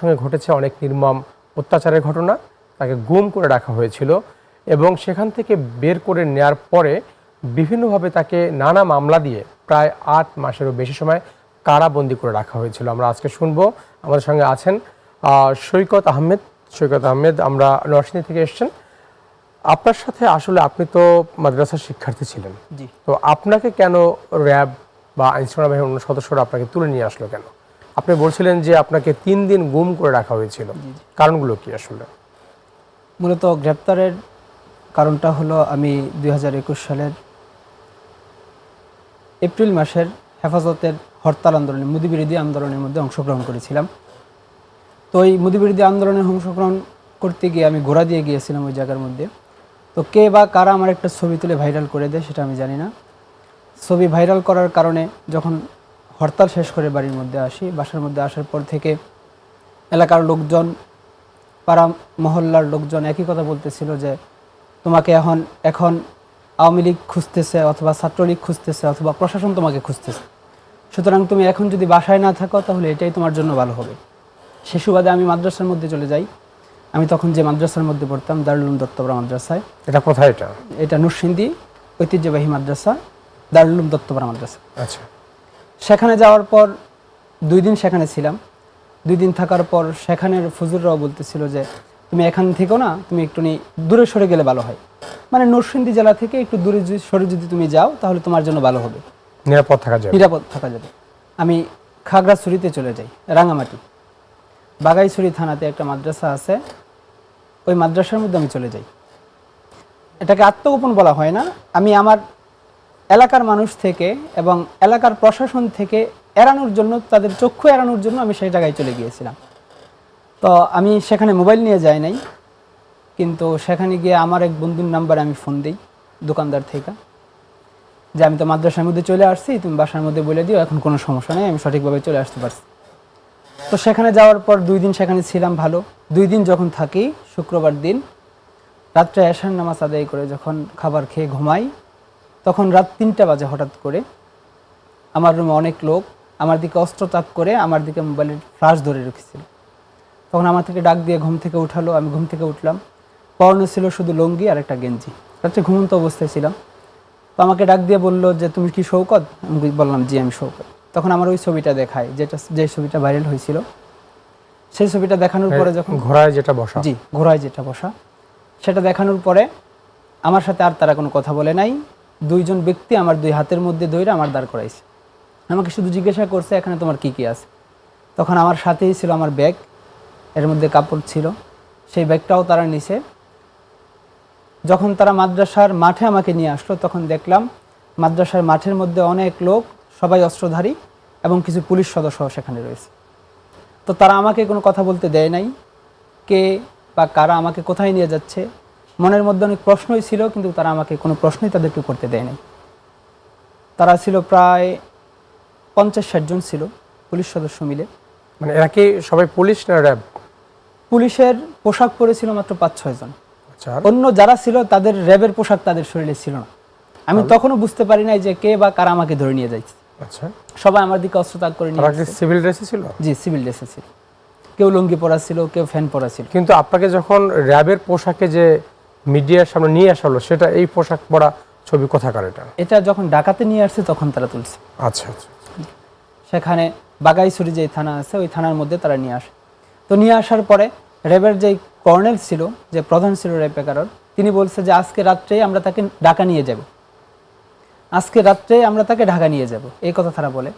সঙ্গে ঘটেছে অনেক নির্মম অত্যাচারের ঘটনা। তাকে গুম করে রাখা হয়েছিল এবং সেখান থেকে বের করে নেয়ার পরে বিভিন্নভাবে তাকে নানা মামলা দিয়ে প্রায় আট মাসেরও বেশি সময় কারাবন্দি করে রাখা হয়েছিল। আমরা আজকে শুনব। আমাদের সঙ্গে আছেন সৈকত আহমেদ। সৈকত আহমেদ আমরা নরসিংদী থেকে এসেছেন। আপনার সাথে আসলে আপনি তো মাদ্রাসার শিক্ষার্থী ছিলেন। জি। তো আপনাকে কেন র্যাব বা আইনশৃঙ্খলা বাহিনীর অন্য সদস্যরা আপনাকে তুলে নিয়ে আসলো কেন? আপনি বলছিলেন যে আপনাকে তিন দিন গুম করে রাখা হয়েছিল। কারণগুলো কি আসলে? মূলত গ্রেপ্তারের কারণটা হলো আমি দুই হাজার একুশ সালের এপ্রিল মাসের হেফাজতের হরতাল আন্দোলনে মুদি বিরোধী আন্দোলনের মধ্যে অংশগ্রহণ করেছিলাম। তো এই মুদি বিরোধী আন্দোলনে অংশগ্রহণ করতে গিয়ে আমি ঘোড়া দিয়ে গিয়েছিলাম ওই জায়গার মধ্যে। তো কে বা কারা আমার একটা ছবি তুলে ভাইরাল করে দেয় সেটা আমি জানি না। ছবি ভাইরাল করার কারণে যখন হরতাল শেষ করে বাড়ির মধ্যে আসি। বাসার মধ্যে আসার পর থেকে এলাকার লোকজন পাড়া মহল্লার লোকজন একই কথা বলতেছিল যে তোমাকে এখন এখন আওয়ামী লীগ খুঁজতেছে অথবা ছাত্রলীগ খুঁজতেছে অথবা প্রশাসন তোমাকে খুঁজতেছে। সুতরাং তুমি এখন যদি বাসায় না থাকো তাহলে এটাই তোমার জন্য ভালো হবে। সে সুবাদে আমি মাদ্রাসার মধ্যে চলে যাই। আমি তখন যে মাদ্রাসার মধ্যে পড়তাম দারুল উলুম দত্তপাড়া মাদ্রাসায়। এটা কোথায় এটা? এটা নুরসিন্দি ঐতিহ্যবাহী মাদ্রাসা দারুল উলুম দত্তপাড়া মাদ্রাসা। আচ্ছা। সেখানে যাওয়ার পর দুই দিন সেখানে ছিলাম। দুই দিন থাকার পর সেখানের ফুজুররাও বলতেছিল যে তুমি এখান থেকেও না তুমি একটু নি- দূরে সরে গেলে ভালো হয়। মানে নরসিংদী জেলা থেকে একটু দূরে সরে যদি তুমি যাও তাহলে তোমার জন্য ভালো হবে। নিরাপদ থাকা যাবে। নিরাপদ থাকা যাবে। আমি খাগড়াছড়িতে চলে যাই রাঙামাটি। বাগাইছড়ি থানাতে একটা মাদ্রাসা আছে ওই মাদ্রাসার মধ্যে আমি চলে যাই। এটাকে আত্মগোপন বলা হয় না। আমি আমার এলাকার মানুষ থেকে এবং এলাকার প্রশাসন থেকে এড়ানোর জন্য, তাদের চক্ষু এড়ানোর জন্য আমি সেই জায়গায় চলে গিয়েছিলাম। তো আমি সেখানে মোবাইল নিয়ে যাই নাই, কিন্তু সেখানে গিয়ে আমার এক বন্ধুর নাম্বারে আমি ফোন দিই দোকানদার থেকে, যে আমি তো মাদ্রাসার মধ্যে চলে আসছি, তুমি বাসার মধ্যে বলে দিও, এখন কোনো সমস্যা নেই, আমি সঠিকভাবে চলে আসতে পারছি। তো সেখানে যাওয়ার পর দুই দিন সেখানে ছিলাম ভালো। দুই দিন যখন থাকি, শুক্রবার দিন, রাত্রে এশার নামাজ আদায় করে যখন খাবার খেয়ে ঘুমাই তখন রাত তিনটা বাজে হঠাৎ করে। আমার রুমে অনেক লোক আমার দিকে অস্ত্র তাক করে আমার দিকে মোবাইলের ফ্লাশ ধরে রেখেছিল। তখন আমার থেকে ডাক দিয়ে ঘুম থেকে উঠালো আমি ঘুম থেকে উঠলাম। পরনে ছিল শুধু লুঙ্গি আর একটা গেঞ্জি। রাত্রে ঘুমন্ত অবস্থায় ছিলাম। তো আমাকে ডাক দিয়ে বলল যে তুমি কি শৌকত? আমি বললাম জি আমি শৌকত। তখন আমার ওই ছবিটা দেখায় যেটা যে ছবিটা ভাইরাল হয়েছিল। সেই ছবিটা দেখানোর পরে যখন ঘোড়ায় যেটা বসা। জি ঘোড়ায় যেটা বসা। সেটা দেখানোর পরে আমার সাথে আর তারা কোনো কথা বলে নাই। দুইজন ব্যক্তি আমার দুই হাতের মধ্যে দইরা আমার দাঁড় করাইছে। আমাকে শুধু জিজ্ঞাসা করছে, এখানে তোমার কি কি আছে? তখন আমার সাথেই ছিল আমার ব্যাগ, এর মধ্যে কাপড় ছিল। সেই ব্যাগটাও তারা নিছে। যখন তারা মাদ্রাসার মাঠে আমাকে নিয়ে আসলো, তখন দেখলাম মাদ্রাসার মাঠের মধ্যে অনেক লোক, সবাই অস্ত্রধারী এবং কিছু পুলিশ সদস্য সেখানে রয়েছে। তো তারা আমাকে কোনো কথা বলতে দেয় নাই, কে বা কারা আমাকে কোথায় নিয়ে যাচ্ছে মনের মধ্যে অনেক প্রশ্নই ছিল কিন্তু তারা আমাকে কোনো প্রশ্নই তাদেরকে করতে দেয় নাই তারা ছিল প্রায় পঞ্চাশ ষাট জন ছিল পুলিশ সদস্য মিলে। মানে এরা কি সবাই পুলিশ না র্যাব? পুলিশের পোশাক পরেছিল মাত্র পাঁচ ছয় জন। আচ্ছা অন্য যারা ছিল তাদের র্যাবের পোশাক তাদের শরীরে ছিল না। আমি তখনও বুঝতে পারি নাই যে কে বা কারা আমাকে ধরে নিয়ে যাচ্ছে আচ্ছা। সবাই আমার দিকে অস্ত্র তাক করে নিয়ে। সিভিল ড্রেসে ছিল? জি সিভিল ড্রেসে ছিল। কেউ লুঙ্গি পরা ছিল কেউ ফ্যান পরা ছিল। কিন্তু আপনাকে যখন র্যাবের পোশাকে যে মিডিয়ার সামনে নিয়ে আসা হলো সেটা এই পোশাক পরা ছবি কোথাকার এটা? এটা যখন ডাকাতে নিয়ে আসছে তখন তারা তুলছে। আচ্ছা আচ্ছা। সেখানে বাগাইছড়ি যে থানা আছে ওই থানার মধ্যে তারা নিয়ে আসে। তো নিয়ে আসার পরে র্যাবের যে কর্নেল ছিল যে প্রধান ছিল র্যাব পেকারর তিনি বলছে যে আজকে রাত্রেই আমরা তাকে ঢাকা নিয়ে যাব। আজকে রাত্রে আমরা তাকে ঢাকা নিয়ে যাব। এই কথা তারা বলে।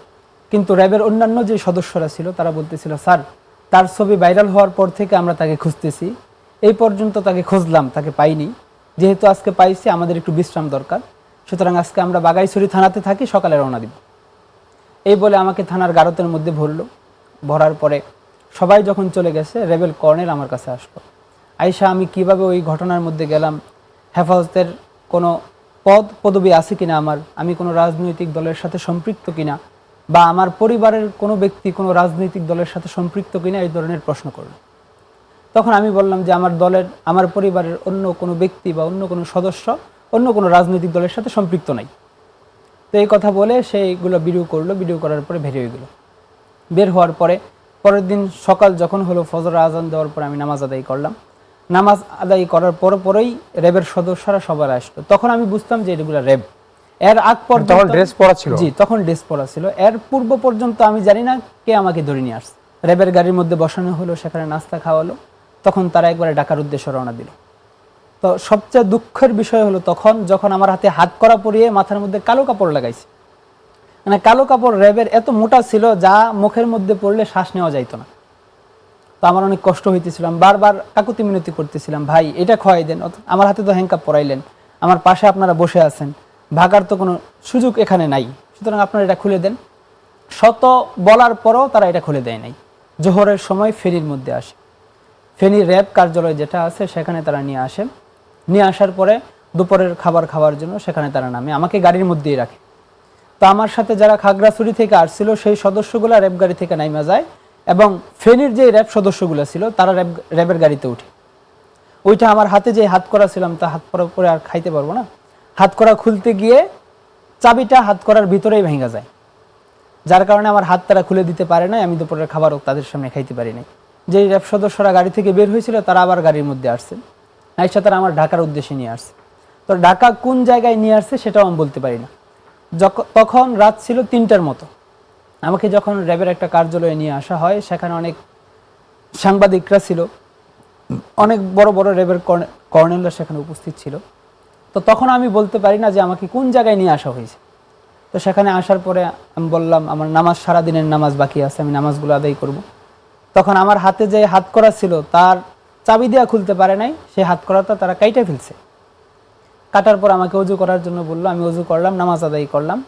কিন্তু র্যাবের অন্যান্য যে সদস্যরা ছিল তারা বলতেছিল স্যার তার ছবি ভাইরাল হওয়ার পর থেকে আমরা তাকে খুঁজতেছি। এই পর্যন্ত তাকে খুঁজলাম, তাকে পাইনি। যেহেতু আজকে পাইছি, আমাদের একটু বিশ্রাম দরকার। সুতরাং আজকে আমরা বাগাইছড়ি থানাতে থাকি, সকালে রওনা দিব। এই বলে আমাকে থানার গারতের মধ্যে ভরলো। ভরার পরে সবাই যখন চলে গেছে, রেবেল কর্নেল আমার কাছে আসলো। আইসা আমি কীভাবে ওই ঘটনার মধ্যে গেলাম? হেফাজতের কোনো পদ, পদবি আছে কিনা আমার? আমি কোনো রাজনৈতিক দলের সাথে সম্পৃক্ত কিনা? বা আমার পরিবারের কোনো ব্যক্তি কোনো রাজনৈতিক দলের সাথে সম্পৃক্ত কিনা? এই ধরনের প্রশ্ন করল। তখন আমি বললাম যে আমার দলের আমার পরিবারের অন্য কোনো ব্যক্তি বা অন্য কোনো সদস্য অন্য কোনো রাজনৈতিক দলের সাথে সম্পৃক্ত নাই। তো এই কথা বলে সে এইগুলো ভিডিও করল ভিডিও করার পরে বের হয়ে গেল। বের হওয়ার পরে পরের দিন সকাল যখন হলো ফজর আজান দেওয়ার পর আমি নামাজ আদায় করলাম। নামাজ আদায় করার পর পরেই র্যাবের সদস্যরা সবার আসলো। তখন আমি বুঝতাম যে এগুলো র্যাব। এর আগ পর্যন্ত তখন ড্রেস পরা ছিল? জি তখন ড্রেস পরা ছিল। এর পূর্ব পর্যন্ত আমি জানি না কে আমাকে ধরে নিয়ে আসছে। র্যাবের গাড়ির মধ্যে বসানো হলো সেখানে নাস্তা খাওয়ালো। তখন তারা একবারে ডাকার উদ্দেশ্যে রওনা দিল। তো সবচেয়ে দুঃখের বিষয় হলো তখন যখন আমার হাতে হাত করা পরিয়ে মাথার মধ্যে কালো কাপড় লাগাইছে। মানে কালো কাপড় র্যাবের এত মোটা ছিল যা মুখের মধ্যে পড়লে শ্বাস নেওয়া যাইতো না। তো আমার অনেক কষ্ট হইতেছিলাম বারবার কাকুতি মিনতি করতেছিলাম, ভাই, এটা খোয়াই দেন আমার হাতে তো হ্যাংকাপ পরাইলেন, আমার পাশে আপনারা বসে আছেন, ভাগার তো কোনো সুযোগ এখানে নাই, সুতরাং আপনারা এটা খুলে দেন। শত বলার পরও তারা এটা খুলে দেয় নাই। জোহরের সময় ফেরির মধ্যে আসে। ফেনী র্যাব কার্যালয় যেটা আছে, সেখানে তারা নিয়ে আসে। নিয়ে আসার পরে দুপুরের খাবার খাওয়ার জন্য সেখানে তারা নামে। আমাকে গাড়ির মধ্যেই রাখে। তো আমার সাথে যারা খাগড়াছড়ি থেকে আসছিল, সেই সদস্যগুলো র্যাব গাড়ি থেকে নাইমা যায় এবং ফেনীর যে র্যাব সদস্যগুলো ছিল, তারা র্যাব, র্যাবের গাড়িতে উঠে। ওইটা আমার হাতে যে হাত করা ছিলাম তা হাত করা করে আর খাইতে পারব না। হাত করা খুলতে গিয়ে চাবিটা হাত করার ভিতরেই ভেঙে যায়। যার কারণে আমার হাত তারা খুলে দিতে পারে না আমি দুপুরের খাবারও তাদের সামনে খাইতে পারি নাই। যে র্যাব সদস্যরা গাড়ি থেকে বের হয়েছিল, তারা আবার গাড়ির মধ্যে আসছে। আইসা তারা আমার ঢাকার উদ্দেশ্যে নিয়ে আসছে। তো ঢাকা কোন জায়গায় নিয়ে আসছে সেটাও আমি বলতে পারি না। তখন রাত ছিল তিনটার মতো। আমাকে যখন র্যাবের একটা কার্যালয়ে নিয়ে আসা হয়, সেখানে অনেক সাংবাদিকরা ছিল। অনেক বড় বড় র্যাবের কর্নে- কর্নেলরা সেখানে উপস্থিত ছিল। তো তখন আমি বলতে পারি না যে আমাকে কোন জায়গায় নিয়ে আসা হয়েছে। তো সেখানে আসার পরে আমি বললাম, আমার নামাজ সারা দিনের নামাজ বাকি আছে, আমি নামাজগুলো আদায় করব। তখন আমার হাতে যে হাত করা ছিল, তার চাবি দেওয়া খুলতে পারে নাই, সেই হাত করাটা তারা কাইটে ফেলছে। কাটার পর আমাকে অজু করার জন্য বলল, আমি অজু করলাম, নামাজ আদায় করলাম।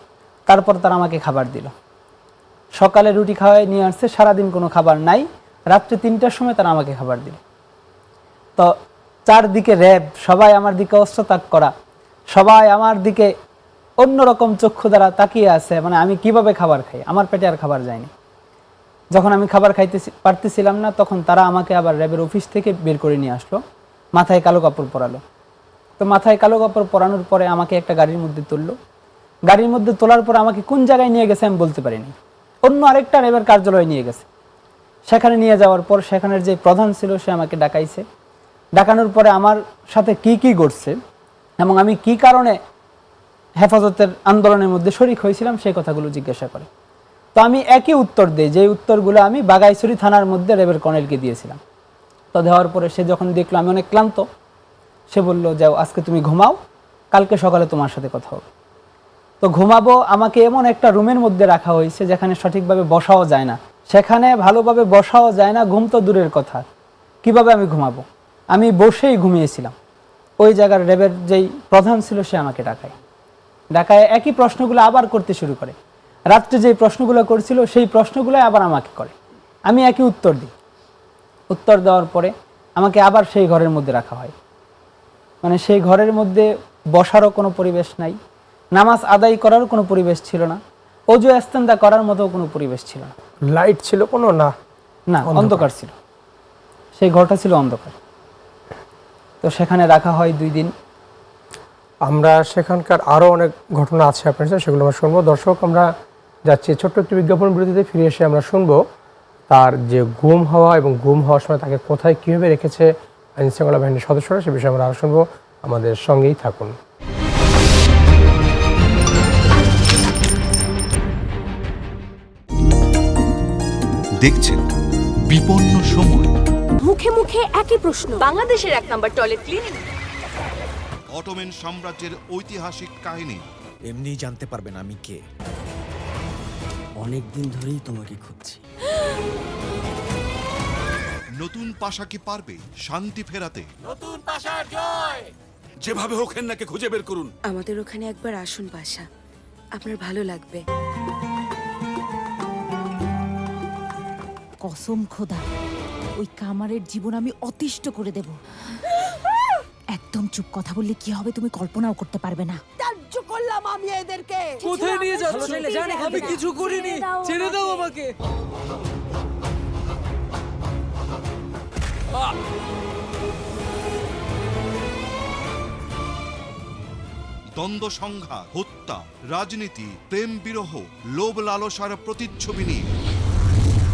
তারপর তারা আমাকে খাবার দিল। সকালে রুটি খাওয়াই নিয়ে আসছে, সারাদিন কোনো খাবার নাই। রাত্রে তিনটার সময় তারা আমাকে খাবার দিল। তো চারদিকে র্যাব, সবাই আমার দিকে অস্ত্র তাক করা, সবাই আমার দিকে অন্যরকম চক্ষু দ্বারা তাকিয়ে আছে মানে আমি কীভাবে খাবার খাই? আমার পেটে আর খাবার যায়নি। যখন আমি খাবার খাইতে পারতেছিলাম না, তখন তারা আমাকে আবার র্যাবের অফিস থেকে বের করে নিয়ে আসলো। মাথায় কালো কাপড় পরালো। তো মাথায় কালো কাপড় পরানোর পরে আমাকে একটা গাড়ির মধ্যে তুললো। গাড়ির মধ্যে তোলার পর আমাকে কোন জায়গায় নিয়ে গেছে আমি বলতে পারিনি। অন্য আরেকটা র্যাবের কার্যালয়ে নিয়ে গেছে। সেখানে নিয়ে যাওয়ার পর সেখানের যে প্রধান ছিল, সে আমাকে ডাকাইছে। ডাকানোর পরে আমার সাথে কি কি ঘটছে এবং আমি কি কারণে হেফাজতের আন্দোলনের মধ্যে শরিক হয়েছিলাম, সেই কথাগুলো জিজ্ঞাসা করে। তো আমি একই উত্তর দিই যে উত্তরগুলো আমি বাগাইছড়ি থানার মধ্যে রেবের কর্নেলকে দিয়েছিলাম। তো দেওয়ার পরে সে যখন দেখল, আমি অনেক ক্লান্ত। সে বলল, যাও, আজকে তুমি ঘুমাও, কালকে সকালে তোমার সাথে কথা হবে। তো ঘুমাবো আমাকে এমন একটা রুমের মধ্যে রাখা হয়েছে, যেখানে সঠিকভাবে বসাও যায় না। সেখানে ভালোভাবে বসাও যায় না, ঘুম তো দূরের কথা। কীভাবে আমি ঘুমাবো? আমি বসেই ঘুমিয়েছিলাম। ওই জায়গার র্যাবের যেই প্রধান ছিল, সে আমাকে ডাকায়। ডাকায় একই প্রশ্নগুলো আবার করতে শুরু করে। রাত্রে যেই প্রশ্নগুলো করছিল সেই প্রশ্নগুলো আবার আমাকে করে। আমি একই উত্তর দিই। উত্তর দেওয়ার পরে আমাকে আবার সেই ঘরের মধ্যে রাখা হয়। মানে সেই ঘরের মধ্যে বসারও কোনো পরিবেশ নাই নামাজ আদায় করারও কোনো পরিবেশ ছিল না অজু এস্তেন্দা করার মতো কোনো পরিবেশ ছিল না। লাইট ছিল কোনো না? না অন্ধকার। ছিল। সেই ঘরটা ছিল অন্ধকার। তো সেখানে রাখা হয় দুই দিন। আমরা সেখানকার আরও অনেক ঘটনা আছে আপনার সাথে সেগুলো আমরা শুনব। দর্শক আমরা যাচ্ছি ছোট্ট একটি বিজ্ঞাপন বিরতিতে ফিরে এসে আমরা শুনব তার যে গুম হওয়া এবং গুম হওয়ার সময় তাকে কোথায় কীভাবে রেখেছে আইন শৃঙ্খলা বাহিনীর সদস্যরা সে বিষয়ে আমরা আরও শুনব। আমাদের সঙ্গেই থাকুন। দেখছেন বিপন্ন সময়। মুখে মুখে একই প্রশ্ন বাংলাদেশের এক নাম্বার টয়লেট ক্লিনিং অটোমেন সাম্রাজ্যের ঐতিহাসিক কাহিনী। এমনিই জানতে পারবেন আমি কে। অনেক দিন ধরেই তোমাকে খুঁজছি। নতুন পাশা কি পারবে শান্তি ফেরাতে? নতুন পাশার জয়! যেভাবে হোক হেন্নাকে খুঁজে বের করুন। আমাদের ওখানে একবার আসুন বাসা আপনার ভালো লাগবে। কসম খোদা ওই কামারের জীবন আমি অতিষ্ঠ করে দেব। একদম চুপ কথা বললে কি হবে তুমি কল্পনাও করতে পারবে না। করলাম আমি এদেরকে। কোথায় নিয়ে যাচ্ছ? আমি কিছু করিনি। ছেড়ে দাও আমাকে। দ্বন্দ্ব সংঘাত হত্যা রাজনীতি প্রেম বিরহ লোভ লালসার প্রতিচ্ছবি নিয়ে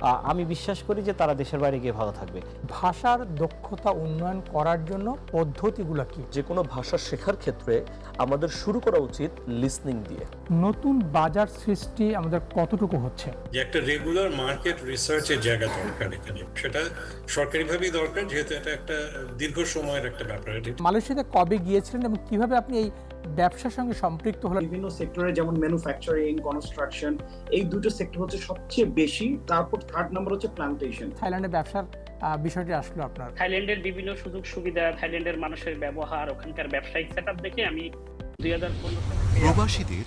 আমি বিশ্বাস করি যে তারা দেশের বাইরে গিয়ে ভালো থাকবে। ভাষার দক্ষতা উন্নয়ন করার জন্য পদ্ধতিগুলো কি? যে কোনো ভাষা শেখার ক্ষেত্রে আমাদের শুরু করা উচিত লিসনিং দিয়ে। নতুন বাজার সৃষ্টি আমাদের কতটুকু হচ্ছে? যে একটা রেগুলার মার্কেট রিসার্চের জায়গা দরকার এখানে। সেটা সরকারিভাবেই দরকার যেহেতু এটা একটা দীর্ঘ সময়ের একটা ব্যাপার। এটা মালয়েশিয়াতে কবে গিয়েছিলেন এবং কীভাবে আপনি এই ব্যবসার সঙ্গে সম্পৃক্ত হলেন? বিভিন্ন সেক্টরে যেমন ম্যানুফ্যাকচারিং কনস্ট্রাকশন এই দুটো সেক্টর হচ্ছে সবচেয়ে বেশি। তারপর থার্ড নাম্বার হচ্ছে প্লান্টেশন থাইল্যান্ডে ব্যবসার আহ, বিষয়টি আসলো আপনার। থাইল্যান্ডের বিভিন্ন সুযোগ সুবিধা থাইল্যান্ডের মানুষের ব্যবহার ওখানকার ব্যবসায়িক সেটআপ দেখে আমি দুই হাজার পনেরো প্রবাসীদের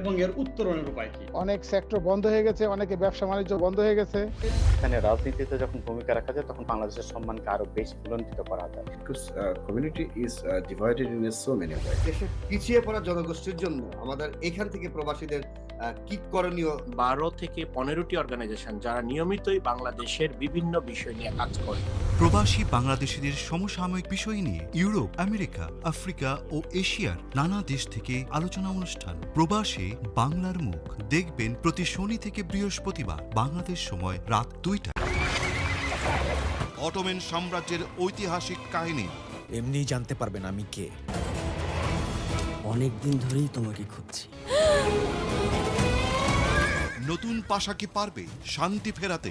এবং এর উত্তরণের উপায় কি? অনেক সেক্টর বন্ধ হয়ে গেছে অনেকে ব্যবসা বাণিজ্য বন্ধ হয়ে গেছে। এখানে রাজনীতিতে যখন ভূমিকা রাখা যায় তখন বাংলাদেশের সম্মানকে আরও বেশি বুলন্দিত করা যায়। Community is divided in so many দেশের পিছিয়ে পড়া জনগোষ্ঠীর জন্য আমাদের এখান থেকে প্রবাসীদের কি করণীয়? বারো থেকে পনেরোটি অর্গানাইজেশন যারা নিয়মিতই বাংলাদেশের বিভিন্ন বিষয় নিয়ে কাজ করে। প্রবাসী বাংলাদেশিদের সমসাময়িক বিষয় নিয়ে ইউরোপ আমেরিকা আফ্রিকা ও এশিয়ার নানা দেশ থেকে আলোচনা অনুষ্ঠান। প্রবাসে বাংলার মুখ। দেখবেন প্রতি শনি থেকে বৃহস্পতিবার বাংলাদেশ সময় রাত দুইটা। অটোমেন সাম্রাজ্যের ঐতিহাসিক কাহিনী। এমনি জানতে পারবেন আমি কে। অনেক দিন ধরেই তোমাকে খুঁজছি। নতুন পাশা কি পারবে? শান্তি ফেরাতে।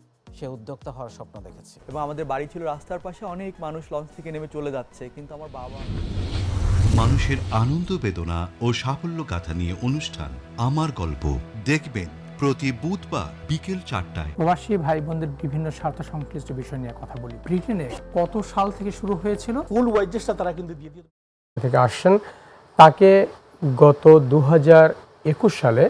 সে উদ্যোক্তা হওয়ার স্বপ্ন দেখেছে। এবং আমাদের বাড়ি ছিল রাস্তার পাশে অনেক মানুষ লঞ্চ থেকে নেমে চলে যাচ্ছে কিন্তু আমার বাবা মানুষের আনন্দ বেদনা ও সাফল্য গাথা নিয়ে অনুষ্ঠান। আমার গল্প দেখবেন প্রতি বুধবার বিকেল চারটায়। প্রবাসী ভাই বোনদের বিভিন্ন স্বার্থ সংশ্লিষ্ট বিষয় নিয়ে কথা বলি। ব্রিটেনে কত সাল থেকে শুরু হয়েছিল? ফুল ওয়াইজেসটা তারা কিন্তু দিয়ে দিয়ে থেকে আসছেন তাকে গত দু একুশ সালে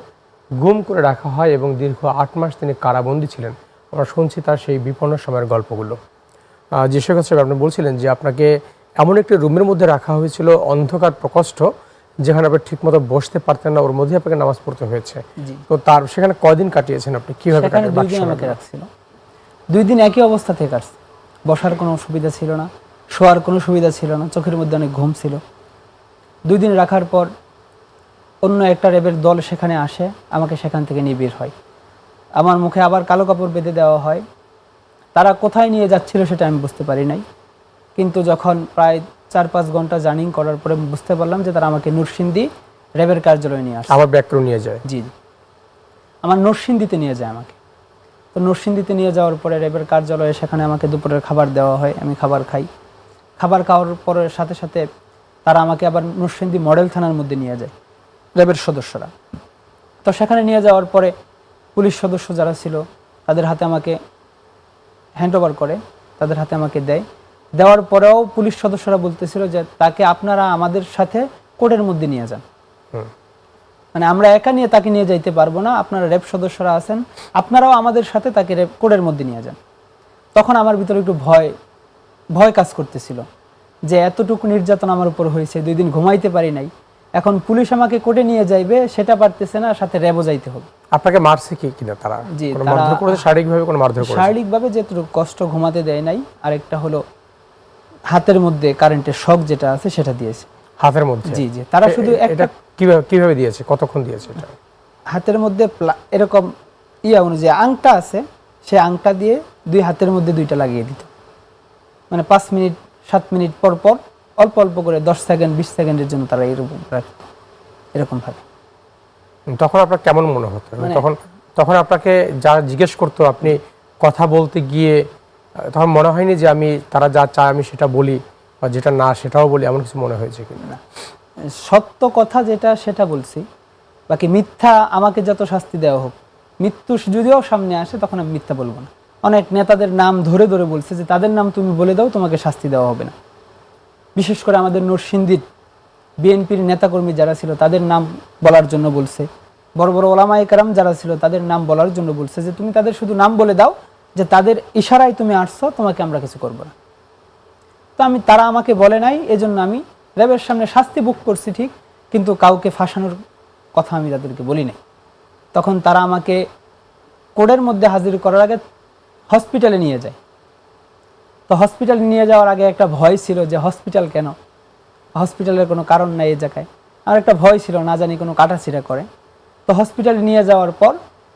গুম করে রাখা হয় এবং দীর্ঘ আট মাস তিনি কারাবন্দী ছিলেন। আমরা শুনছি তার সেই বিপন্ন সময়ের গল্পগুলো। যে শেখ সাহেব আপনি বলছিলেন যে আপনাকে এমন একটি রুমের মধ্যে রাখা হয়েছিল অন্ধকার প্রকোষ্ঠ যেখানে আপনি ঠিকমতো বসতে পারতেন না ওর মধ্যে আপনাকে নামাজ পড়তে হয়েছে। তো তার সেখানে কয়দিন কাটিয়েছেন আপনি? কীভাবে দুই দিন আমাকে রাখছিল। দুই দিন একই অবস্থা থেকে কাটছে বসার কোনো সুবিধা ছিল না শোয়ার কোনো সুবিধা ছিল না চোখের মধ্যে অনেক ঘুম ছিল। দুই দিন রাখার পর অন্য একটা র্যাবের দল সেখানে আসে আমাকে সেখান থেকে নিয়ে বের হয়। আমার মুখে আবার কালো কাপড় বেঁধে দেওয়া হয়। তারা কোথায় নিয়ে যাচ্ছিল সেটা আমি বুঝতে পারি নাই। কিন্তু যখন প্রায় চার পাঁচ ঘণ্টা জার্নিং করার পরে বুঝতে পারলাম যে তারা আমাকে নরসিংদী র্যাবের কার্যালয়ে নিয়ে আসে আবার ব্যাক করে নিয়ে যায়। জি আমার নরসিংদীতে নিয়ে যায় আমাকে। তো নরসিংদীতে নিয়ে যাওয়ার পরে র্যাবের কার্যালয়ে সেখানে আমাকে দুপুরের খাবার দেওয়া হয় আমি খাবার খাই। খাবার খাওয়ার পরের সাথে সাথে তারা আমাকে আবার নরসিংদী মডেল থানার মধ্যে নিয়ে যায় র্যাবের সদস্যরা। তো সেখানে নিয়ে যাওয়ার পরে পুলিশ সদস্য যারা ছিল তাদের হাতে আমাকে হ্যান্ড ওভার করে তাদের হাতে আমাকে দেয়। দেওয়ার পরেও পুলিশ সদস্যরা বলতেছিল যে তাকে আপনারা আমাদের সাথে কোর্টের মধ্যে নিয়ে যান। মানে আমরা একা নিয়ে তাকে নিয়ে যাইতে পারব না আপনারা র্যাব সদস্যরা আছেন আপনারাও আমাদের সাথে তাকে র্যাব কোর্টের মধ্যে নিয়ে যান। তখন আমার ভিতরে একটু ভয় ভয় কাজ করতেছিল যে এতটুকু নির্যাতন আমার উপর হয়েছে দুই দিন ঘুমাইতে পারি নাই। এখন পুলিশ আমাকে কোর্টে নিয়ে যাইবে সেটা পারতেছে না সাথে র্যাবও যাইতে হবে। আপনাকে মারছে কি কিনা তারা? কোনো মারধর করেছে? শারীরিকভাবে কোনো মারধর করেছে? শারীরিকভাবে যেটুকু কষ্ট ঘুমাতে দেয় নাই আরেকটা হলো হাতের মধ্যে কারেন্টের শক যেটা আছে সেটা দিয়েছে। হাতের মধ্যে? জি জি তারা শুধু এটা কীভাবে কীভাবে দিয়েছে? কতক্ষণ দিয়েছে এটা? হাতের মধ্যে এরকম ইয়া অনুযায়ী আংটা আছে সে আংটা দিয়ে দুই হাতের মধ্যে দুইটা লাগিয়ে দিত। মানে পাঁচ মিনিট সাত মিনিট পর পর অল্প অল্প করে দশ সেকেন্ড বিশ সেকেন্ডের জন্য তারা এরকম রাখত। এরকম ভাবে হুম, তখন আপনার কেমন মনে হতো? মানে- তখন তখন আপনাকে যা জিজ্ঞেস করতো আপনি কথা বলতে গিয়ে তখন মনে হয়নি যে আমি তারা যা চায় আমি সেটা বলি বা যেটা না সেটাও বলি এমন কিছু মনে হয়েছে কিনা? সত্য কথা যেটা সেটা বলছি। বাকি মিথ্যা আমাকে যত শাস্তি দেওয়া হোক মৃত্যু যদিও সামনে আসে তখন আমি মিথ্যা বলব না। অনেক নেতাদের নাম ধরে ধরে বলছে যে তাদের নাম তুমি বলে দাও তোমাকে শাস্তি দেওয়া হবে না। বিশেষ করে আমাদের নরসিংদীর বিএনপির নেতাকর্মী যারা ছিল, তাদের নাম বলার জন্য বলছে। বড় বড় ওলামাই কারাম যারা ছিল, তাদের নাম বলার জন্য বলছে যে, তুমি তাদের শুধু নাম বলে দাও যে, তাদের ইশারায় তুমি আসছো, তোমাকে আমরা কিছু করব না। তো আমি, তারা আমাকে বলে নাই, এজন্য আমি র্যাবের সামনে শাস্তি বুক করছি ঠিক, কিন্তু কাউকে ফাঁসানোর কথা আমি তাদেরকে বলি নাই। তখন তারা আমাকে কোর্টের মধ্যে হাজির করার আগে হসপিটালে নিয়ে যায়। তো হসপিটালে নিয়ে যাওয়ার আগে একটা ভয় ছিল যে, হসপিটাল কেন? হসপিটালের কোনো কারণ নাই এই জায়গায়। আর একটা ভয় ছিল না জানি কোনো কাটাছিড়া করে। তো হসপিটালে নিয়ে যাওয়ার পর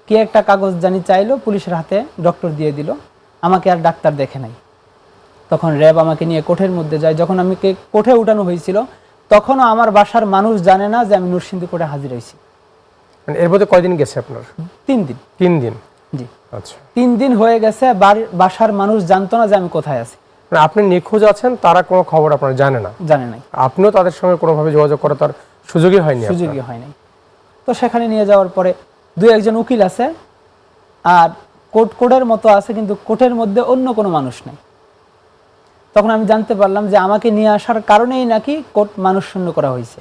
কে একটা কাগজ জানি চাইলো পুলিশের হাতে ডক্টর দিয়ে দিল। আমাকে আর ডাক্তার দেখে নাই। তখন র্যাব আমাকে নিয়ে কোঠের মধ্যে যায়। যখন আমাকে কোঠে উঠানো হয়েছিল তখনও আমার বাসার মানুষ জানে না যে আমি নরসিংদী কোর্টে হাজির হয়েছি। মানে এর মধ্যে কয়দিন গেছে আপনার? তিন দিন। তিন দিন? জি। আচ্ছা। তিন দিন হয়ে গেছে বাসার মানুষ জানতো না যে আমি কোথায় আছি। মানে আপনি নিখোঁজ আছেন তারা কোনো খবর আপনার জানে না। জানে নাই। আপনিও তাদের সঙ্গে কোনোভাবে যোগাযোগ করার তার সুযোগই হয়নি সুযোগই হয় নাই তো সেখানে নিয়ে যাওয়ার পরে দুই একজন উকিল আছে আর কোর্ট কোর্টের মতো আছে কিন্তু কোর্টের মধ্যে অন্য কোনো মানুষ নেই। তখন আমি জানতে পারলাম যে আমাকে নিয়ে আসার কারণেই নাকি কোর্ট মানুষ শূন্য করা হয়েছে।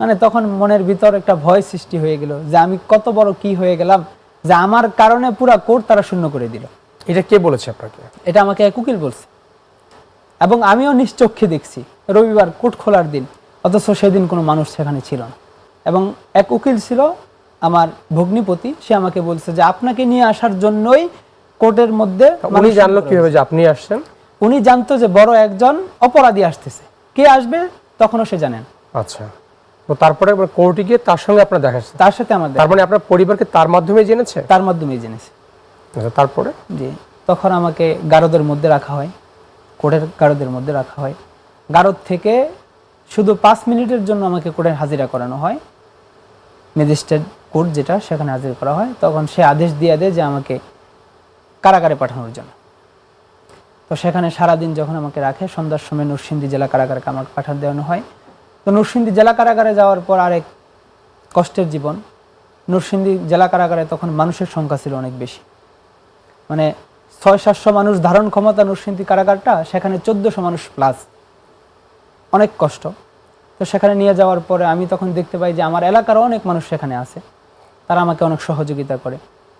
মানে তখন মনের ভিতর একটা ভয় সৃষ্টি হয়ে গেল যে আমি কত বড় কি হয়ে গেলাম যে আমার কারণে পুরা কোর্ট তারা শূন্য করে দিল। এটা কে বলেছে আপনাকে? এটা আমাকে এক উকিল বলছে। এবং আমিও নিশ্চক্ষে দেখছি রবিবার কোর্ট খোলার দিন অথচ সেদিন কোনো মানুষ সেখানে ছিল না। এবং এক উকিল ছিল আমার ভগ্নিপতি সে আমাকে বলছে যে আপনাকে নিয়ে আসার জন্যই কোর্টের মধ্যে উনি জানলো কীভাবে যে আপনি আসছেন? উনি জানতো যে বড় একজন অপরাধী আসতেছে। কে আসবে তখনও সে জানেন আচ্ছা। তো তারপরে কোর্টে গিয়ে তার সঙ্গে আপনার দেখা তার সাথে আমার। তার মানে আপনার পরিবারকে তার মাধ্যমে জেনেছে? তার মাধ্যমেই জেনেছে। আচ্ছা, তারপরে? জি তখন আমাকে গারদের মধ্যে রাখা হয়। কোর্টের গারদের মধ্যে রাখা হয়। গারদ থেকে শুধু পাঁচ মিনিটের জন্য আমাকে কোর্টের হাজিরা করানো হয়। ম্যাজিস্ট্রেট কোর্ট যেটা সেখানে হাজির করা হয়। তখন সে আদেশ দিয়ে দেয় যে আমাকে কারাগারে পাঠানোর জন্য। তো সেখানে সারাদিন যখন আমাকে রাখে, সন্ধ্যার সময় নরসিংদী জেলা কারাগারকে আমাকে পাঠান দেওয়ানো হয়। তো নরসিংদী জেলা কারাগারে যাওয়ার পর আরেক কষ্টের জীবন। নরসিংদী জেলা কারাগারে তখন মানুষের সংখ্যা ছিল অনেক বেশি। মানে ছয় সাতশো মানুষ ধারণ ক্ষমতা নরসিংদী কারাগারটা সেখানে চোদ্দশো মানুষ প্লাস অনেক কষ্ট। তো সেখানে নিয়ে যাওয়ার পরে আমি তখন দেখতে পাই যে আমার এলাকারও অনেক মানুষ সেখানে আছে। তারা আমাকে অনেক সহযোগিতা করে।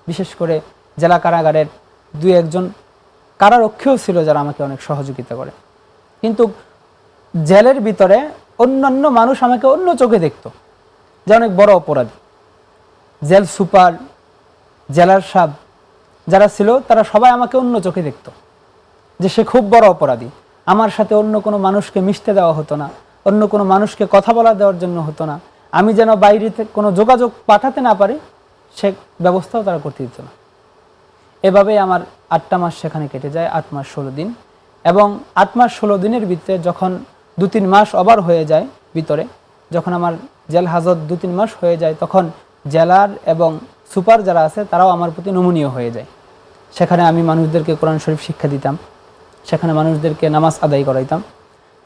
বিশেষ করে জেলা কারাগারের দুই একজন কারারক্ষীও ছিল যারা আমাকে অনেক সহযোগিতা করে। কিন্তু জেলের ভিতরে অন্যান্য মানুষ আমাকে অন্য চোখে দেখতো। যে অনেক বড় অপরাধী। জেল সুপার, জেলার সাব যারা ছিল, তারা সবাই আমাকে অন্য চোখে দেখত যে সে খুব বড় অপরাধী। আমার সাথে অন্য কোনো মানুষকে মিশতে দেওয়া হতো না, অন্য কোনো মানুষকে কথা বলা দেওয়ার জন্য হতো না। আমি যেন বাইরে কোনো যোগাযোগ পাঠাতে না পারি, সে ব্যবস্থাও তারা করতে দিত না। এভাবেই আমার আটটা মাস সেখানে কেটে যায়, আট মাস ষোলো দিন। এবং আট মাস ষোলো দিনের ভিতরে যখন দু তিন মাস ওভার হয়ে যায় ভিতরে, যখন আমার জেল হাজত দু তিন মাস হয়ে যায়, তখন জেলার এবং সুপার যারা আছে, তারাও আমার প্রতি নমনীয় হয়ে যায়। সেখানে আমি মানুষদেরকে কোরআন শরীফ শিক্ষা দিতাম, সেখানে মানুষদেরকে নামাজ আদায় করাইতাম।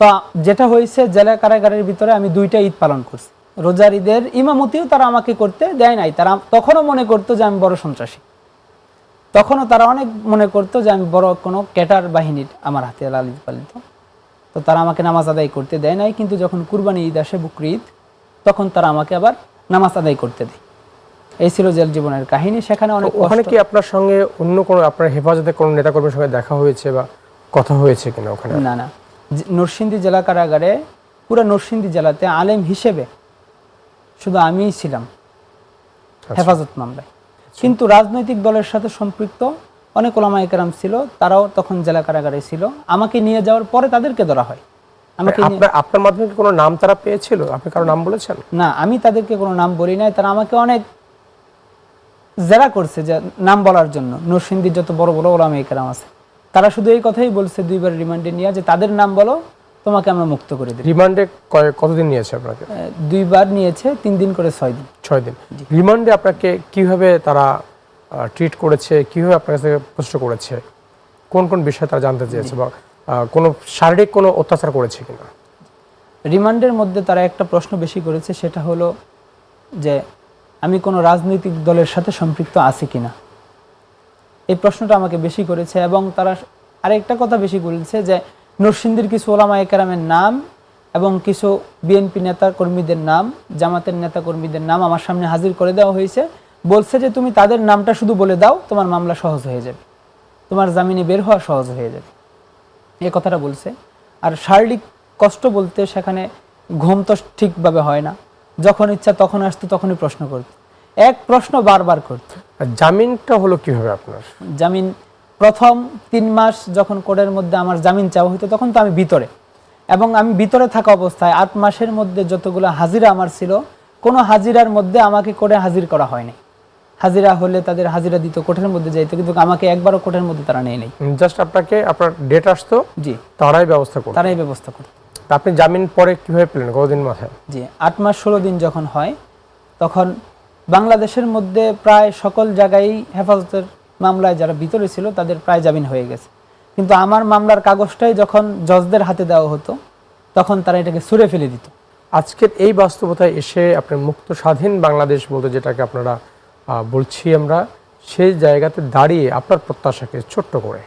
তো যেটা হয়েছে, জেলা কারাগারের ভিতরে আমি দুইটা ঈদ পালন করছি। রোজার ঈদের ইমামতিও তারা আমাকে করতে দেয় নাই, তারা তখনও মনে করতো যে আমি বড় সন্ত্রাসী। তখনও তারা অনেক মনে করতো যে আমি বড় কোনো ক্যাটার বাহিনীর আমার হাতে লালিত পালিত। তো তারা আমাকে নামাজ আদায় করতে দেয় নাই, কিন্তু যখন কুরবানি ঈদ আসে, বুকরি ঈদ, তখন তারা আমাকে আবার নামাজ আদায় করতে দেয়। এই ছিল জেল জীবনের কাহিনী। সেখানে অনেক ওখানে কি আপনার সঙ্গে অন্য কোনো আপনার হেফাজতে কোনো নেতাকর্মীর সঙ্গে দেখা হয়েছে বা কথা হয়েছে কিনা ওখানে? না না। নরসিংদী জেলা কারাগারে পুরো নরসিংদী জেলাতে আলেম হিসেবে শুধু আমিই ছিলাম হেফাজত মামলায়। কিন্তু রাজনৈতিক দলের সাথে সম্পৃক্ত অনেক ওলামা একরাম ছিল তারাও তখন জেলা কারাগারে ছিল। আমাকে নিয়ে যাওয়ার পরে তাদেরকে ধরা হয়। আমাকে আপনার আপনার মাধ্যমে কোনো নাম তারা পেয়েছিল? আপনি কারও নাম বলেছেন? না আমি তাদেরকে কোনো নাম বলি নাই। তারা আমাকে অনেক জেরা করছে যে নাম বলার জন্য। নরসিংদীর যত বড় বড় ওলামা একরাম আছে তারা শুধু এই কথাই বলছে দুইবার রিমান্ডে নিয়ে যে তাদের নাম বলো তোমাকে আমরা মুক্ত করে দিই। রিমান্ডে কতদিন নিয়েছে আপনাকে? দুইবার নিয়েছে তিন দিন করে ছয় দিন। ছয় দিন। রিমান্ডে আপনাকে কীভাবে তারা ট্রিট করেছে কীভাবে আপনার কাছে প্রশ্ন করেছে? কোন কোন বিষয়ে তারা জানতে চেয়েছে বা কোনো শারীরিক কোনো অত্যাচার করেছে কিনা? রিমান্ডের মধ্যে তারা একটা প্রশ্ন বেশি করেছে সেটা হলো যে আমি কোনো রাজনৈতিক দলের সাথে সম্পৃক্ত আছি কিনা? এই প্রশ্নটা আমাকে বেশি করেছে এবং তারা আরেকটা কথা বেশি বলেছে যে নরসিংদীর কিছু ওলামা একরামের নাম এবং কিছু বিএনপি নেতা কর্মীদের নাম, জামাতের নেতা কর্মীদের নাম আমার সামনে হাজির করে দেওয়া হয়েছে। বলছে যে তুমি তাদের নামটা শুধু বলে দাও, তোমার মামলা সহজ হয়ে যাবে। তোমার জামিনে বের হওয়া সহজ হয়ে যাবে। এই কথাটা বলছে। আর শারীরিক কষ্ট বলতে সেখানে ঘুম তো ঠিকভাবে হয় না। যখন ইচ্ছা তখন আসতো তখনই প্রশ্ন করতো। এক প্রশ্ন বারবার করতো। জামিনটা হলো কীভাবে আপনার? জামিন প্রথম তিন মাস যখন কোর্টের মধ্যে আমার জামিন চাওয়া হতো তখন তো আমি ভিতরে। এবং আমি ভিতরে থাকা অবস্থায় আট মাসের মধ্যে যতগুলো হাজিরা আমার ছিল কোনো হাজিরার মধ্যে আমাকে কোর্টে হাজির করা হয়নি। হাজিরা হলে তাদের হাজিরা দিত কোর্টের মধ্যে যাইতো কিন্তু আমাকে একবারও কোর্টের মধ্যে তারা নেই নেই। জাস্ট আপনাকে আপনার ডেট আসতো জি। তারাই ব্যবস্থা করতো। তারাই ব্যবস্থা করতো। তা আপনি জামিন পরে কীভাবে পেলেন? কতদিন মাথায়? জি আট মাস ষোলো দিন যখন হয় তখন বাংলাদেশের মধ্যে প্রায় সকল জায়গায় হেফাজতের মামলায় যারা ভিতরে ছিল তাদের প্রায় জামিন হয়ে গেছে। কিন্তু আমার মামলার কাগজটাই যখন জজদের হাতে দেওয়া হতো তখন তারা এটাকে ছুঁড়ে ফেলে দিত। আজকের এই বাস্তবতায় এসে আপনি মুক্ত স্বাধীন বাংলাদেশ বলতে যেটাকে আপনারা বলছি আমরা সেই জায়গাতে দাঁড়িয়ে আপনার প্রত্যাশাকে ছোট্ট করে।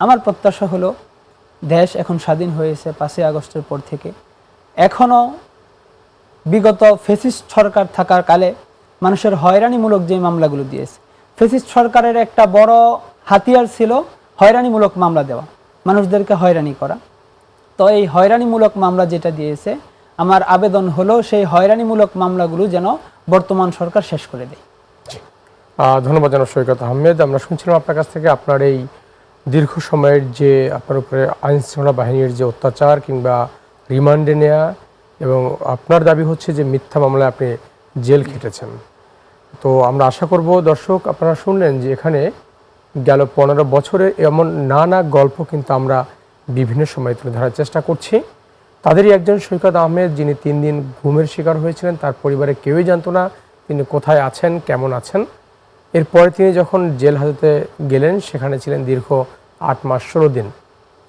আমার প্রত্যাশা হলো দেশ এখন স্বাধীন হয়েছে পাঁচই আগস্টের পর থেকে। এখনও বিগত ফেসিস্ট সরকার থাকার কালে মানুষের হয়রানিমূলক যে মামলাগুলো দিয়েছে, ফেসিস্ট সরকারের একটা বড় হাতিয়ার ছিল হয়রানিমূলক মামলা দেওয়া, মানুষদেরকে হয়রানি করা। তো এই হয়রানিমূলক মামলা যেটা দিয়েছে, আমার আবেদন হলো সেই হয়রানিমূলক মামলাগুলো যেন বর্তমান সরকার শেষ করে দেয়। ধন্যবাদ জানাব সৈকত আহমেদ। আমরা শুনছিলাম আপনার কাছ থেকে আপনার এই দীর্ঘ সময়ের যে আপনার উপরে আইন শৃঙ্খলা বাহিনীর যে অত্যাচার কিংবা রিমান্ডে নেওয়া এবং আপনার দাবি হচ্ছে যে মিথ্যা মামলায় আপনি জেল খেটেছেন। তো আমরা আশা করব দর্শক, আপনারা শুনলেন যে এখানে গেল পনেরো বছরে এমন নানা গল্প কিন্তু আমরা বিভিন্ন সময় তুলে ধরার চেষ্টা করছি। তাদেরই একজন সৈকত আহমেদ, যিনি তিন দিন ঘুমের শিকার হয়েছিলেন, তার পরিবারে কেউই জানতো না তিনি কোথায় আছেন, কেমন আছেন। এরপরে তিনি যখন জেল হাজতে গেলেন, সেখানে ছিলেন দীর্ঘ আট মাস ষোলো দিন।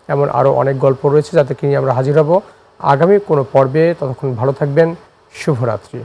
এমন আরও অনেক গল্প রয়েছে যাতে কিনে আমরা হাজির হব। আগামী কোনো পর্বে ততক্ষণ ভালো থাকবেন। শুভরাত্রি।